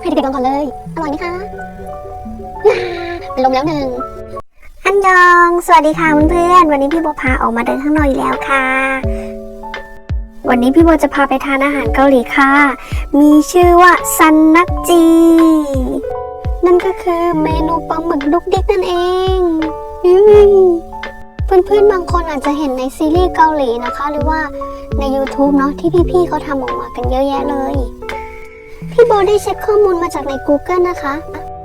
ให้เด็กๆลองก่อนเลย อร่อยไหมคะเป็นลมแล้วหนึ่งอันยอง สวัสดีค่ะเพื่อนๆ วันนี้พี่โบพาออกมาเดินข้างนอกอีกแล้วค่ะ วันนี้พี่โบจะพาไปทานอาหารเกาหลีค่ะ มีชื่อว่าซันนักจี นั่นก็คือเมนูปลาหมึกดุกดิกนั่นเองอืมเพื่อนๆ บางคนอาจจะเห็นในซีรีส์เกาหลีนะคะ หรือว่าใน YouTube เนาะที่พี่ๆเขาทำออกมากันเยอะแยะเลย พี่โบได้เช็คข้อมูลมาจากใน Google นะคะ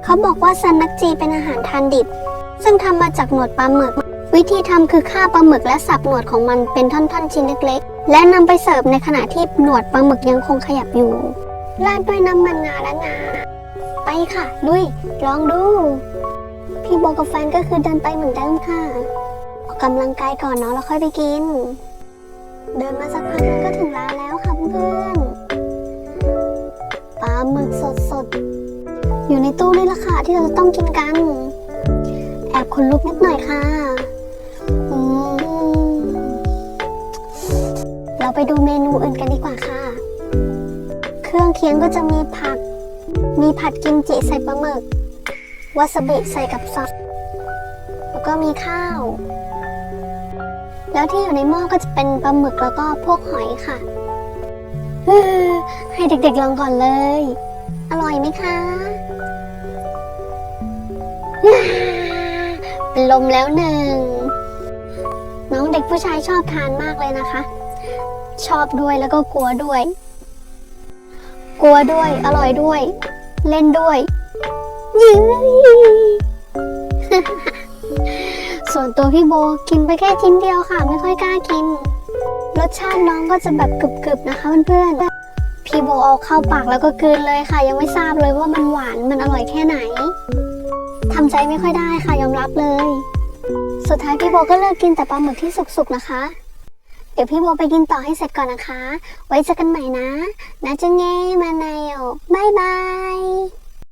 เขาบอกว่าซันนักจีเป็นอาหารทานดิบ ซึ่งทำมาจากหนวดปลาหมึก วิธีทำคือฆ่าปลาหมึกและสับหนวดของมันเป็นท่อนๆชิ้นเล็กๆ และนำไปเสิร์ฟในขณะที่หนวดปลาหมึกยังคงขยับอยู่ ราดด้วยน้ำมันงาและงา ไปค่ะลุยลองดู พี่โบกับแฟนก็คือเดินไปเหมือนเดิมค่ะ ออกกำลังกายก่อนเนาะแล้วค่อยไปกิน เดินมาสักพักนึงก็ถึงร้านแล้วค่ะเพื่อน หมึกสดๆอยู่ในตู้นี่แหละค่ะที่เราจะต้องกินกัน แอบขนลุกนิดหน่อยค่ะอืมเราไปดูเมนูอื่นกันดีกว่าค่ะ เครื่องเคียงก็จะมีผัก มีผัดกิมจิใส่ปลาหมึก วาซาบิใส่กับซอส แล้วก็มีข้าว แล้วที่อยู่ในหม้อก็จะเป็นปลาหมึกแล้วก็พวกหอยค่ะ ให้เด็กๆลองก่อนเลย อร่อยไหมคะเป็นลมแล้วหนึ่ง น้องเด็กผู้ชายชอบทานมากเลยนะคะ ชอบด้วยแล้วก็กลัวด้วย กลัวด้วย อร่อยด้วย เล่นด้วยยื้ส่วนตัวพี่โบกินไปแค่ชิ้นเดียวค่ะ ไม่ค่อยกล้ากิน รสชาติน้องก็จะแบบกรึบๆนะคะเพื่อนๆ พี่โบเอาเข้าปากแล้วก็กลืนเลยค่ะ ยังไม่ทราบเลยว่ามันหวานมันอร่อยแค่ไหนทำใจไม่ค่อยได้ค่ะยอมรับเลย สุดท้ายพี่โบก็เลือกกินแต่ปลาหมึกที่สุกๆนะคะ เดี๋ยวพี่โบไปกินต่อให้เสร็จก่อนนะคะ ไว้เจอกันใหม่นะนะจะเงมาไนโอบายบาย